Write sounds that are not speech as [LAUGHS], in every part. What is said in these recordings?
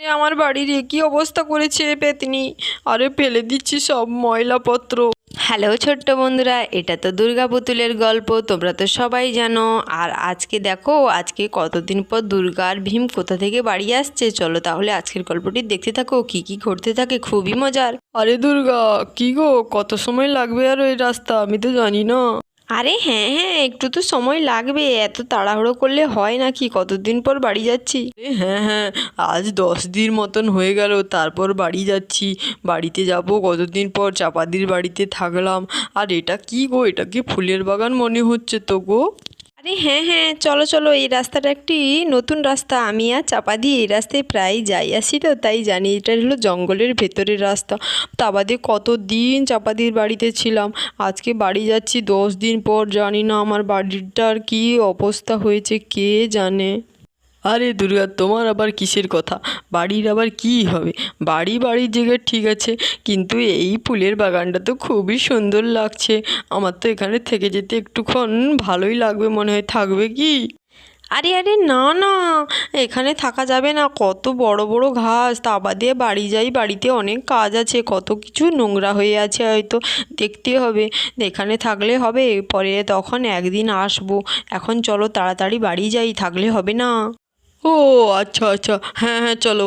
আমার বাড়ির একই অবস্থা করেছে পেতনি। আরে ফেলে দিচ্ছি সব ময়লাপত্র। হ্যালো ছোট্ট বন্ধুরা এটা তো দুর্গা পুতুলের গল্প তোমরা তো সবাই জানো। আর আজকে দেখো আজকে কতদিন পর দুর্গা আর ভীম কোথা থেকে বাড়ি আসছে? চলো তাহলে আজকের গল্পটি দেখতে থাকো কি কি ঘটতে থাকে খুবই মজার। আরে দুর্গা কি গো কত সময় লাগবে আর ওই রাস্তা? আমি তো জানি না। আরে হ্যাঁ হ্যাঁ একটু তো সময় লাগবে। এত তাড়াহুড়ো করলে হয় নাকি? কতদিন পর বাড়ি যাচ্ছি? হ্যাঁ হ্যাঁ আজ দশ দিন মতন হয়ে গেল, তারপর বাড়ি যাচ্ছি। বাড়িতে যাব, কতদিন পর চাপাদির বাড়িতে থাকলাম। আর এটা কি গো? এটা কি ফুলের বাগান মনে হচ্ছে তো গো? আরে হ্যাঁ হ্যাঁ চলো চলো, এই রাস্তাটা একটি নতুন রাস্তা। আমি আর চাপা দিয়ে এই রাস্তায় প্রায় যাই আসি তো, তাই জানি এটা হলো জঙ্গলের ভেতরের রাস্তা। তা বাদে কত দিন চাপাদির বাড়িতে ছিলাম? আজকে বাড়ি যাচ্ছি দশ দিন পর, জানি না আমার বাড়িটার কি অবস্থা হয়েছে, কে জানে? আরে দুর্গা, তোমার আবার কিসের কথা? বাড়ির আবার কি হবে? বাড়ি বাড়ির জায়গায় ঠিক আছে, কিন্তু এই ফুলের বাগানটা তো খুবই সুন্দর লাগছে। আমার তো এখানে থেকে যেতে একটুক্ষণ ভালোই লাগবে মনে হয়। থাকবে কি? আরে আরে না না, এখানে থাকা যাবে না। কত বড় বড় ঘাস। তা বাদে বাড়ি যাই, বাড়িতে অনেক কাজ আছে। কত কিছু নোংরা হয়ে আছে হয়তো। দেখতে হবে। এখানে থাকলে হবে, পরে তখন একদিন আসব। এখন চলো তাড়াতাড়ি বাড়ি যাই, থাকলে হবে না। ও আচ্ছা আচ্ছা। হ্যাঁ হ্যাঁ চলো।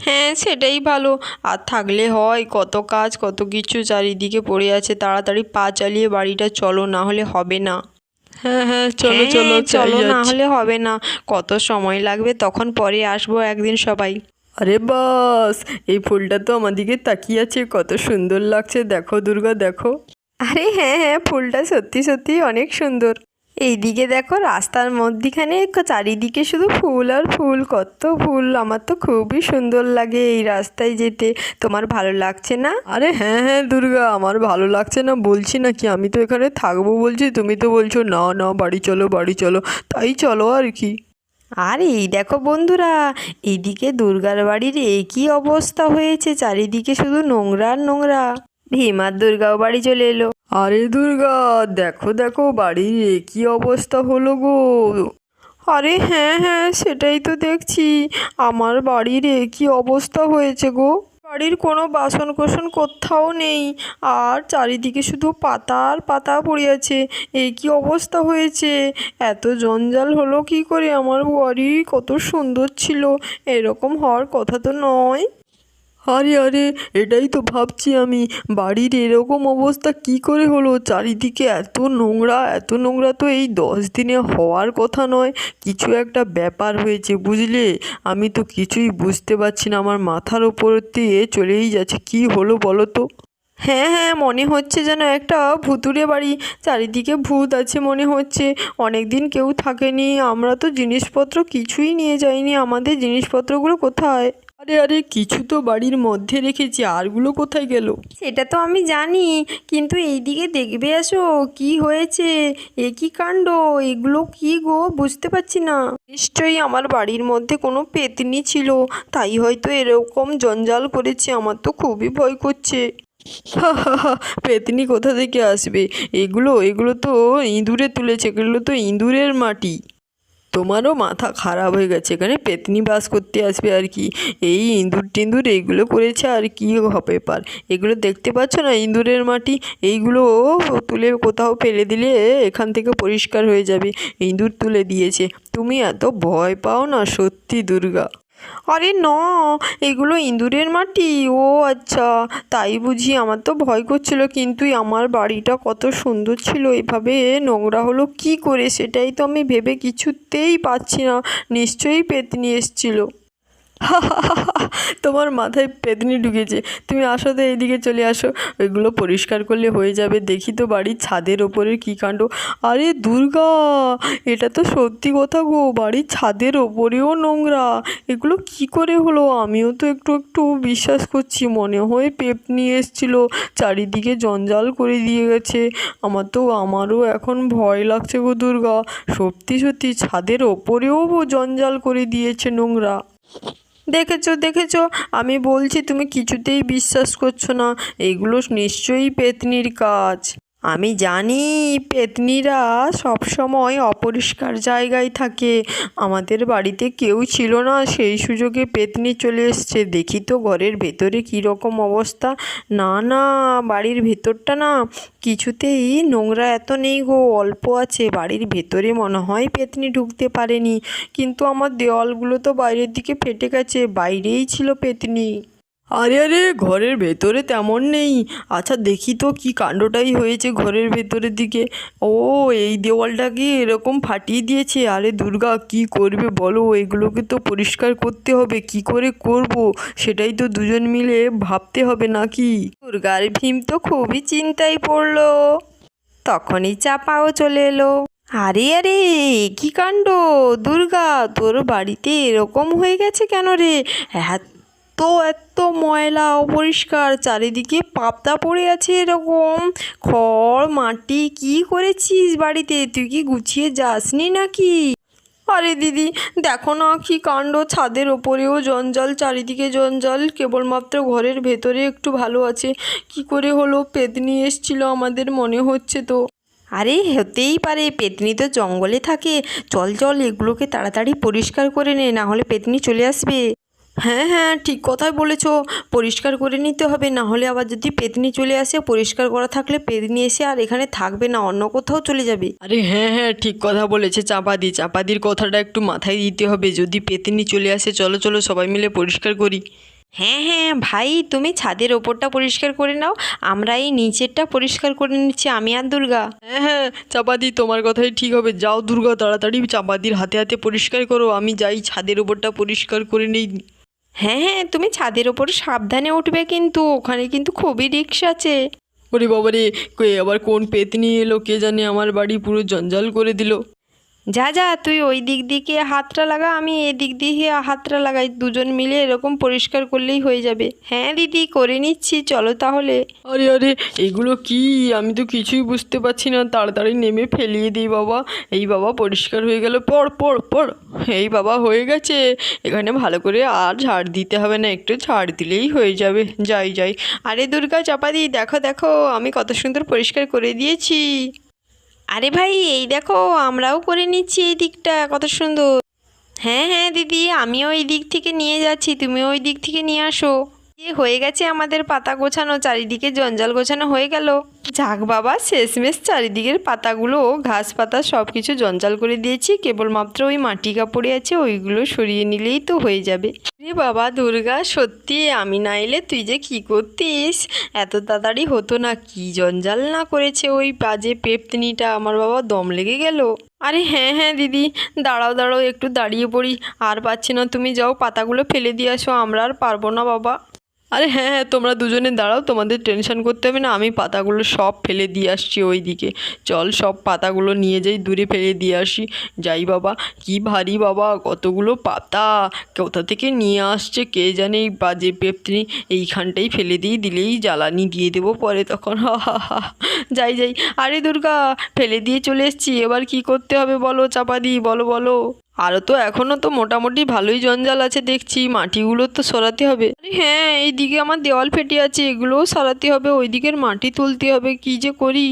হ্যাঁ সেটাই ভালো। আর থাকলে হয় কত কাজ কত কিছু চারিদিকে পড়ে আছে। তাড়াতাড়ি পা চালিয়ে বাড়িটা চলো না হলে হবে না। হ্যাঁ হ্যাঁ চলো হ্যাঁ, চলো চলো না হলে হবে না। কত সময় লাগবে তখন পরে আসব একদিন সবাই। আরে বাস এই ফুলটা তো আমাদিকে তাকিয়ে আছে। কত সুন্দর লাগছে। দেখো দুর্গা দেখো। আরে হ্যাঁ হ্যাঁ ফুলটা সত্যি সত্যি অনেক সুন্দর। এইদিকে দেখো রাস্তার মধ্যিখানে চারিদিকে শুধু ফুল আর ফুল। কত ফুল, আমার তো খুবই সুন্দর লাগে এই রাস্তায় যেতে। তোমার ভালো লাগছে না? আরে হ্যাঁ হ্যাঁ দুর্গা, আমার ভালো লাগছে না, বলছি না কি আমি তো এখানে থাকব বলছি, তুমি তো বলছো না না, বাড়ি চলো বাড়ি চলো, তাই চলো আর কি। আর এই দেখো বন্ধুরা এইদিকে দুর্গার বাড়ির একই অবস্থা হয়েছে, চারিদিকে শুধু নোংরা আর নোংরা। ভীমার দুর্গাও বাড়ি চলে এলো। আরে দুর্গা, দেখো দেখো, বাড়ির এ কি অবস্থা হলো গো? আরে হ্যাঁ হ্যাঁ সেটাই তো দেখছি। আমার বাড়ির এ কি অবস্থা হয়েছে গো? বাড়ির কোনো বাসন কোসন কোথাও নেই, আর চারিদিকে শুধু পাতা আর পাতা পড়ে আছে। এই কি অবস্থা হয়েছে? এত জঞ্জাল হলো কি করে? আমার বাড়ি কত সুন্দর ছিল। এরকম হওয়ার কথা তো নয়। আরে আরে, এটাই তো ভাবছি আমি। বাড়ির এরকম অবস্থা কি করে হলো? চারিদিকে এত নোংরা এত নোংরা তো এই দশ দিনে হওয়ার কথা নয়। কিছু একটা ব্যাপার হয়েছে, বুঝলে? আমি তো কিছুই বুঝতে পারছি না, আমার মাথার ওপর দিয়ে চলেই যাচ্ছে। কি হলো বলো তো? হ্যাঁ হ্যাঁ মনে হচ্ছে যেন একটা ভুতুরে বাড়ি। চারিদিকে ভূত আছে মনে হচ্ছে। অনেক দিন কেউ থাকেনি। আমরা তো জিনিসপত্র কিছুই নিয়ে যাইনি। আমাদের জিনিসপত্রগুলো কোথায়? আরে আরে কিছু তো বাড়ির মধ্যে রেখেছি আরগুলো কোথায় গেল? সেটা তো আমি জানি কিন্তু এইদিকে দেখবে আসো কি হয়েছে? এ কি কাণ্ড? এগুলো কি গো? বুঝতে পারছি না। নিশ্চয়ই আমার বাড়ির মধ্যে কোনো পেতনি ছিল তাই হয়তো এরকম জঞ্জাল করেছে আমার তো খুবই ভয় করছে। পেতনি কোথা থেকে আসবে? এগুলো এগুলো তো ইঁদুরে তুলেছে এগুলো তো ইঁদুরের মাটি। তোমারও মাথা খারাপ হয়ে গেছে। এখানে পেতনি বাস করতে আসবে আর কি। এই ইঁদুর টিঁদুর এইগুলো করেছে আর কি হবে পার এগুলো দেখতে পাচ্ছ না ইঁদুরের মাটি? এইগুলো তুলে কোথাও ফেলে দিলে এখান থেকে পরিষ্কার হয়ে যাবে। ইঁদুর তুলে দিয়েছে। তুমি এত ভয় পাও না সত্যি দুর্গা। আরে ন, এগুলো ইঁদুরের মাটি। ও আচ্ছা তাই বুঝি আমার তো ভয় করছিল, কিন্তু আমার বাড়িটা কত সুন্দর ছিল। এভাবে নোংরা হলো কি করে, সেটাই তো আমি ভেবে কিছুতেই পাচ্ছি না। নিশ্চয়ই পেতনি এসছিল। [LAUGHS] তোমার মাথায় পেতনি ঢুকেছে। তুমি আসো তো এইদিকে চলে আসো। ওইগুলো পরিষ্কার করলে হয়ে যাবে। দেখি তো বাড়ির ছাদের ওপরের কী কাণ্ড। আরে দুর্গা, এটা তো সত্যি কথা গো। বাড়ির ছাদের ওপরেও নোংরা। এগুলো কি করে হলো? আমিও তো একটু একটু বিশ্বাস করছি। মনে হয় পেপ নিয়ে এসছিল। চারিদিকে জঞ্জাল করে দিয়ে গেছে। আমার তো, আমারও এখন ভয় লাগছে গো দুর্গা। সত্যি সত্যি ছাদের ওপরেও জঞ্জাল করে দিয়েছে নোংরা। দেখেছ দেখেছ? আমি বলছি তুমি কিছুতেই বিশ্বাস করছ না। এগুলো নিশ্চয়ই পেতনির কাজ। আমি জানি পেতনিরা সবসময় অপরিষ্কার জায়গায় থাকে। আমাদের বাড়িতে কেউ ছিল না, সেই সুযোগে পেতনি চলে এসছে। দেখি তো ঘরের ভেতরে কী রকম অবস্থা। না না, বাড়ির ভেতরটা না কিছুতেই নোংরা এত নেই গো, অল্প আছে। বাড়ির ভেতরে মনে হয় পেতনি ঢুকতে পারেনি। কিন্তু আমার দেওয়ালগুলো তো বাইরের দিকে ফেটে গেছে, বাইরেই ছিল পেতনি। আরে আরে, ঘরের ভেতরে তেমন নেই। আচ্ছা দেখি তো কি কাণ্ডটাই হয়েছে ঘরের ভেতরের দিকে। ও, এই দেওয়ালটাকে এরকম ফাটিয়ে দিয়েছে। আরে, দুর্গা, কি করবে বলো? এগুলোকে তো পরিষ্কার করতে হবে। কি করে করব? সেটাই তো দুজন মিলে ভাবতে হবে নাকি? দুর্গার ভীম তো খুবই চিন্তায় পড়ল। তখনই চাপাও চলে এলো। আরে আরে, কি কাণ্ড? দুর্গা, তোর বাড়িতে এরকম হয়ে গেছে কেন রে? এত এত ময়লা অপরিষ্কার, চারিদিকে পাপতা পড়ে আছে এরকম। খড়, মাটি, কি করেছিস বাড়িতে? তুই কি গুছিয়ে যাসনি নাকি? আরে দিদি, দেখো না কি কাণ্ড। ছাদের ওপরেও জঞ্জাল, চারিদিকে জঞ্জাল। কেবলমাত্র ঘরের ভেতরে একটু ভালো আছে। কি করে হলো? পেতনি এসছিল আমাদের, মনে হচ্ছে তো। আরে হতেই পারে, পেতনি তো জঙ্গলে থাকে। চল চল, এগুলোকে তাড়াতাড়ি পরিষ্কার করে নে, না হলে পেতনি চলে আসবে। হ্যাঁ হ্যাঁ ঠিক কথাই বলেছ। পরিষ্কার করে নিতে হবে না হলে আবার যদি পেতনি চলে আসে পরিষ্কার করা থাকলে পেতনি এসে আর এখানে থাকবে না অন্য কোথাও চলে যাবে। আরে হ্যাঁ হ্যাঁ ঠিক কথা বলেছে চাপাদি। চাপাদির কথাটা একটু মাথায় দিতে হবে। যদি পেতেনি চলে আসে চলো চলো সবাই মিলে পরিষ্কার করি। হ্যাঁ হ্যাঁ ভাই তুমি ছাদের ওপরটা পরিষ্কার করে নাও। আমরা এই নিচেরটা পরিষ্কার করে নিচ্ছি আমি আর দুর্গা। হ্যাঁ হ্যাঁ চাপাদি তোমার কথাই ঠিক হবে। যাও দুর্গা তাড়াতাড়ি চাপাদির হাতে হাতে পরিষ্কার করো। আমি যাই ছাদের ওপরটা পরিষ্কার করে নিই। হ্যাঁ হ্যাঁ তুমি ছাদের ওপর সাবধানে উঠবে কিন্তু, ওখানে কিন্তু খুবই রিক্স আছে। ওরে বাবারে, কে আবার কোন পেতনি এলো, কে জানে আমার বাড়ি পুরো জঞ্জাল করে দিল। যা যা, তুই ওই দিক দিকে হাতটা লাগা, আমি এই দিক দিয়ে হাতটা লাগাই। দুজন মিলে এরকম পরিষ্কার করলেই হয়ে যাবে। হ্যাঁ দিদি, করে নিচ্ছি, চলো তাহলে। আরে আরে, এগুলো কি? আমি তো কিছুই বুঝতে পারছি না। তাড়াতাড়ি নেমে ফেলিয়ে দিই, বাবা। এই বাবা পরিষ্কার হয়ে গেল। পড় পড় পড়। এই বাবা হয়ে গেছে। এখানে ভালো করে আর ঝাড় দিতে হবে না। একটু ঝাড় দিলেই হয়ে যাবে। যাই যাই। আরে, দুর্গা, চাপা চাপাদি দেখো দেখো, আমি কত সুন্দর পরিষ্কার করে দিয়েছি। আরে ভাই, এই দেখো, আমরাও করে নিচ্ছি এই দিকটা, কত সুন্দর। হ্যাঁ হ্যাঁ দিদি, আমিও এই দিক থেকে নিয়ে যাচ্ছি, তুমিও ওই দিক থেকে নিয়ে আসো। এ হয়ে গেছে আমাদের পাতা গোছানো, চারিদিকে জঞ্জাল গোছানো হয়ে গেল। যাক বাবা, শেষমেশ চারিদিকের পাতাগুলো, ঘাস পাতা সব কিছু জঞ্জাল করে দিয়েছি। কেবলমাত্র ওই মাটি কাপড়ে আছে, ওইগুলো সরিয়ে নিলেই তো হয়ে যাবে। রে বাবা দুর্গা, সত্যি আমি না এলে তুই যে কী করতিস? এত তাড়াতাড়ি হতো না, কি জঞ্জাল না করেছে ওই বাজে পেপতনিটা আমার বাবা দম লেগে গেল। আরে হ্যাঁ হ্যাঁ দিদি, দাঁড়াও দাঁড়াও, একটু দাঁড়িয়ে পড়ি। আর পাচ্ছি না, তুমি যাও, পাতাগুলো ফেলে দিয়ে আসো, আমরা আর পারব না বাবা। আরে হ্যাঁ হ্যাঁ তোমরা দুজনে দাঁড়াও, তোমাদের টেনশন করতে হবে না, আমি পাতাগুলো সব ফেলে দিয়ে আসছি ওই দিকে চল সব পাতাগুলো নিয়ে যাই, দূরে ফেলে দিয়ে আসি। যাই বাবা, কি ভারী বাবা, কতগুলো পাতা। কোথা থেকে নিয়ে আসছে কে জানে, এই বাজে পেপনি এইখানটাই ফেলে দিই দিলেই জ্বালানি দিয়ে দেবো পরে তখন। যাই যাই। আরে দুর্গা, ফেলে দিয়ে চলে এসছি, এবার কি করতে হবে বলো চাপাদি বলো বলো। আরও তো এখনও তো মোটামুটি ভালোই জঞ্জাল আছে দেখছি মাটিগুলো তো সরাতে হবে। হ্যাঁ এইদিকে আমার দেওয়াল ফেটে আছে এগুলোও সরাতে হবে ওই দিকের মাটি তুলতে হবে কি যে করি?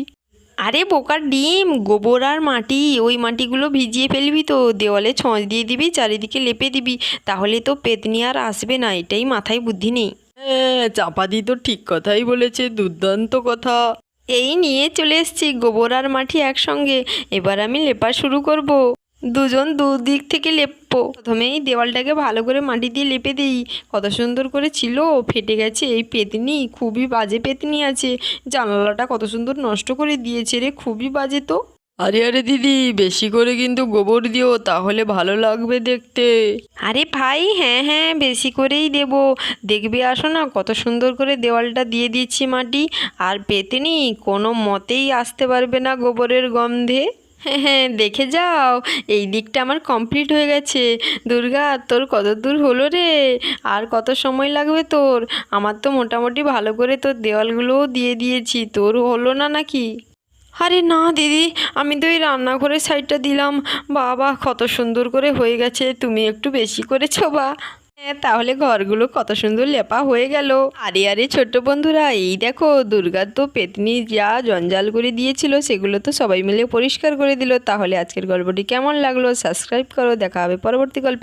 আরে বোকার ডিম গোবর আর মাটি ওই মাটিগুলো ভিজিয়ে ফেলবি তো দেওয়ালে ছঁচ দিয়ে দিবি চারিদিকে লেপে দিবি তাহলে তো পেতনি আর আসবে না এটাই মাথায় বুদ্ধি নেই। হ্যাঁ চাপাদি তো ঠিক কথাই বলেছে দুর্দান্ত কথা। এই নিয়ে চলে এসেছি গোবর আর মাটি একসঙ্গে এবার আমি লেপা শুরু করব। দুজন দুদিক থেকে লেপবো প্রথমেই দেওয়ালটাকে ভালো করে মাটি দিয়ে লেপে দিই। কত সুন্দর করে ছিল ফেটে গেছে এই পেতনি। খুবই বাজে পেতনি আছে। জানালাটা কত সুন্দর নষ্ট করে দিয়েছে রে খুবই বাজে তো। আরে আরে দিদি বেশি করে কিন্তু গোবর দিও তাহলে ভালো লাগবে দেখতে। আরে ভাই হ্যাঁ হ্যাঁ বেশি করেই দেব। দেখবে আসো না কত সুন্দর করে দেওয়ালটা দিয়ে দিচ্ছি মাটি। আর পেতেনি কোনো মতেই আসতে পারবে না গোবরের গন্ধে। হ্যাঁ হ্যাঁ দেখে যাও। এই দিকটা আমার কমপ্লিট হয়ে গেছে। দুর্গা, তোর কত দূর হলো রে? আর কত সময় লাগবে তোর? আমার তো মোটামুটি ভালো করে তোর দেওয়ালগুলোও দিয়ে দিয়েছি। তোর হলো না নাকি? আরে না, দিদি, আমি তো এই রান্নাঘরের সাইডটা দিলাম। বাবা, কত সুন্দর করে হয়ে গেছে। তুমি একটু বেশি করেছ বা? তাহলে ঘরগুলো কত সুন্দর লেপা হয়ে গেল। আরে আরে ছোট বন্ধুরা, এই দেখো, দুর্গার তো পেতনি যা জঞ্জাল করে দিয়েছিল, সেগুলো তো সবাই মিলে পরিষ্কার করে দিল। তাহলে আজকের গল্পটি কেমন লাগল? সাবস্ক্রাইব করো, দেখা হবে পরবর্তী গল্প